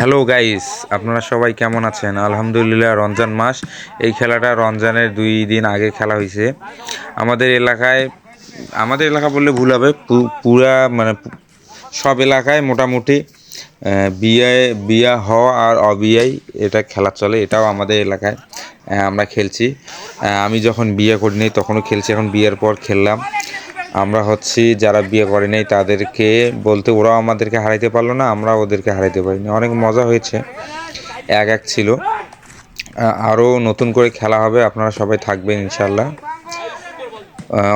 Hello guys, আপনারা সবাই কেমন আছেন? আলহামদুলিল্লাহ, রমজান মাস। এই খেলাটা রমজানের দুই দিন আগে খেলা হয়েছে। আমাদের এলাকায়, আমাদের এলাকা বললে ভুল হবে পুরা মানে সব এলাকায় মোটামুটি বিয়ে, বিয়া হওয়া আর অবিয়াই এটা খেলা চলে, এটাও আমাদের এলাকায় আমরা খেলছি। আমি যখন বিয়ে করিনি, তখনও খেলছি, এখন বিয়ের পর খেললাম। আমরা হচ্ছি যারা বিয়ে করে নাই, তাদেরকে বলতে ওরাও আমাদেরকে হারাইতে পারল না আমরা ওদেরকে হারাইতে পারিনি। অনেক মজা হয়েছে। এক এক ছিল। আরও নতুন করে খেলা হবে, আপনারা সবাই থাকবেন ইনশাল্লাহ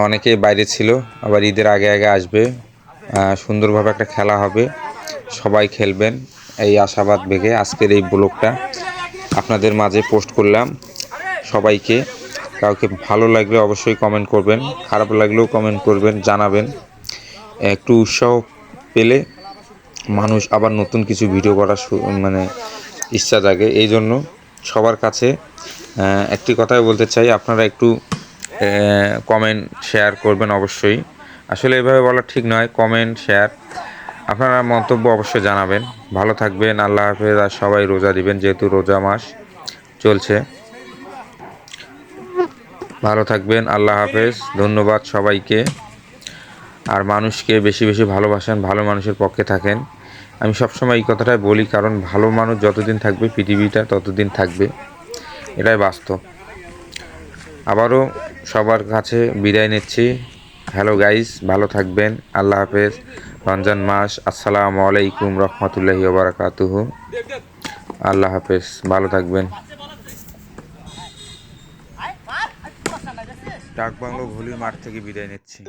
অনেকে বাইরে ছিল, আবার ঈদের আগে আগে আসবে। সুন্দরভাবে একটা খেলা হবে। সবাই খেলবেন। এই আশাবাদ বেগে আজকের এই ব্লগটা আপনাদের মাঝে পোস্ট করলাম সবাইকে। কাউকে ভালো লাগলে অবশ্যই কমেন্ট করবেন, খারাপ লাগলেও কমেন্ট করবেন, জানাবেন। একটু উৎসাহ পেলে মানুষ আবার নতুন কিছু ভিডিও করার মানে ইচ্ছা জাগে। এই জন্য সবার কাছে একটি কথাই বলতে চাই, আপনারা একটু কমেন্ট শেয়ার করবেন অবশ্যই। আসলে এভাবে বলা ঠিক নয় কমেন্ট শেয়ার আপনারা মন্তব্য অবশ্যই জানাবেন। ভালো থাকবেন, আল্লাহ হাফেজ, আর সবাই রোজা দিবেন, যেহেতু রোজা মাস চলছে। ভালো থাকবেন, আল্লাহ হাফেজ, ধন্যবাদ সবাইকে। আর মানুষকে বেশি বেশি ভালোবাসেন, ভালো মানুষের পক্ষে থাকেন। আমি সবসময় এই কথাটাই বলি, কারণ ভালো মানুষ যতদিন থাকবে, পৃথিবীটা ততদিন থাকবে। এটাই বাস্তব। আবারও সবার কাছে বিদায় নিচ্ছি। হ্যালো গাইস, ভালো থাকবেন, আল্লাহ হাফেজ। রমজান মাস, আসসালামু আলাইকুম রহমতুল্লাহি বারাকাতুহু। আল্লাহ হাফেজ, ভালো থাকবেন। ডাক বাংলো ঘুলি মাঠ থেকে বিদায় নিচ্ছি।